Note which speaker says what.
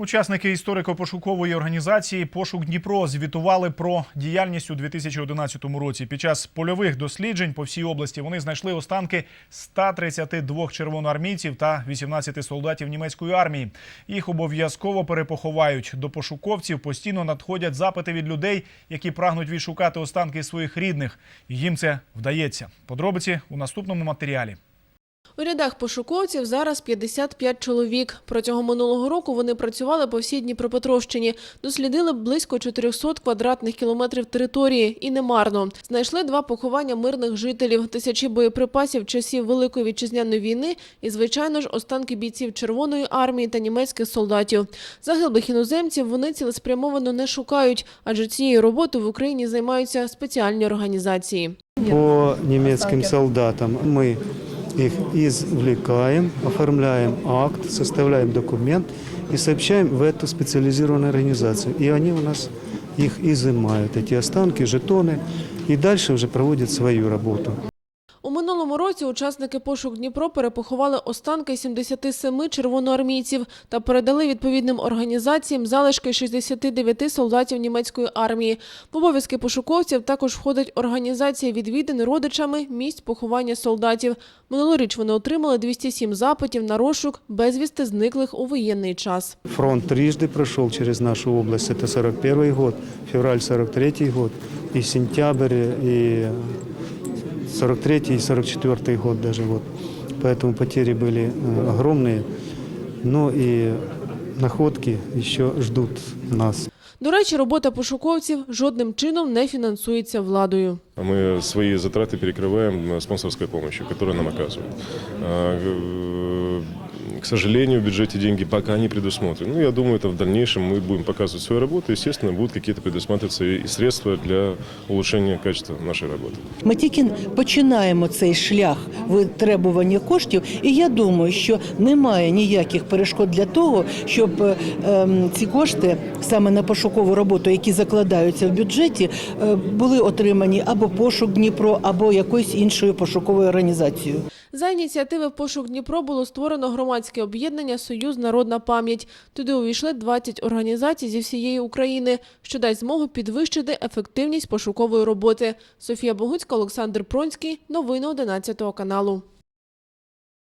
Speaker 1: Учасники історико-пошукової організації Пошук Дніпро звітували про діяльність у 2011 році. Під час польових досліджень по всій області вони знайшли останки 132 червоноармійців та 18 солдатів німецької армії. Їх обов'язково перепоховають. До пошуковців постійно надходять запити від людей, які прагнуть відшукати останки своїх рідних. Їм це вдається. Подробиці у наступному матеріалі.
Speaker 2: У рядах пошуковців зараз 55 чоловік. Протягом минулого року вони працювали по всій Дніпропетровщині, дослідили близько 400 квадратних кілометрів території і немарно. Знайшли два поховання мирних жителів, тисячі боєприпасів часів Великої вітчизняної війни і, звичайно ж, останки бійців Червоної армії та німецьких солдатів. Загиблих іноземців вони цілеспрямовано не шукають, адже цією роботою в Україні займаються спеціальні організації.
Speaker 3: По немецким солдатам мы их извлекаем, оформляем акт, составляем документ и сообщаем в эту специализированную организацию. И они у нас их изымают, эти останки, жетоны, и дальше уже проводят свою работу.
Speaker 2: У минулому році учасники пошук Дніпро перепоховали останки 77 червоноармійців та передали відповідним організаціям залишки 69 солдатів німецької армії. В обов'язки пошуковців також входить організація відвідин родичами місць поховання солдатів. Минулоріч вони отримали 207 запитів на розшук безвісти зниклих у воєнний час.
Speaker 3: Фронт трижды прошел через нашу область. Это 41 год, февраль 43 год, и сентябрь, и 43 и 44 год даже. Вот. Поэтому потери были э, огромные. Но и находки еще ждут нас.
Speaker 2: До речі, робота пошуковців жодним чином не фінансується владою.
Speaker 4: Мы свои затраты перекрываем спонсорской помощью, которую нам оказывают. А, э, К сожалению, в бюджете деньги пока не предусмотрены. Ну, я думаю, это в дальнейшем мы будем показывать свою работу. Естественно, будут какие-то предусматриваться и средства для улучшения качества нашей работы.
Speaker 5: Ми тільки починаємо цей шлях витребування коштів, і я думаю, що немає ніяких перешкод для того, щоб е, ем, ці кошти саме на пошукову роботу, які закладаються в бюджеті, е, були отримані або пошук Дніпро, або якоюсь іншою пошуковою організацією.
Speaker 2: За ініціативи «Пошук Дніпро» було створено громадське об'єднання «Союз Народна пам'ять». Туди увійшли 20 організацій зі всієї України, що дасть змогу підвищити ефективність пошукової роботи. Софія Богуцька, Олександр Пронський. Новини 11 каналу.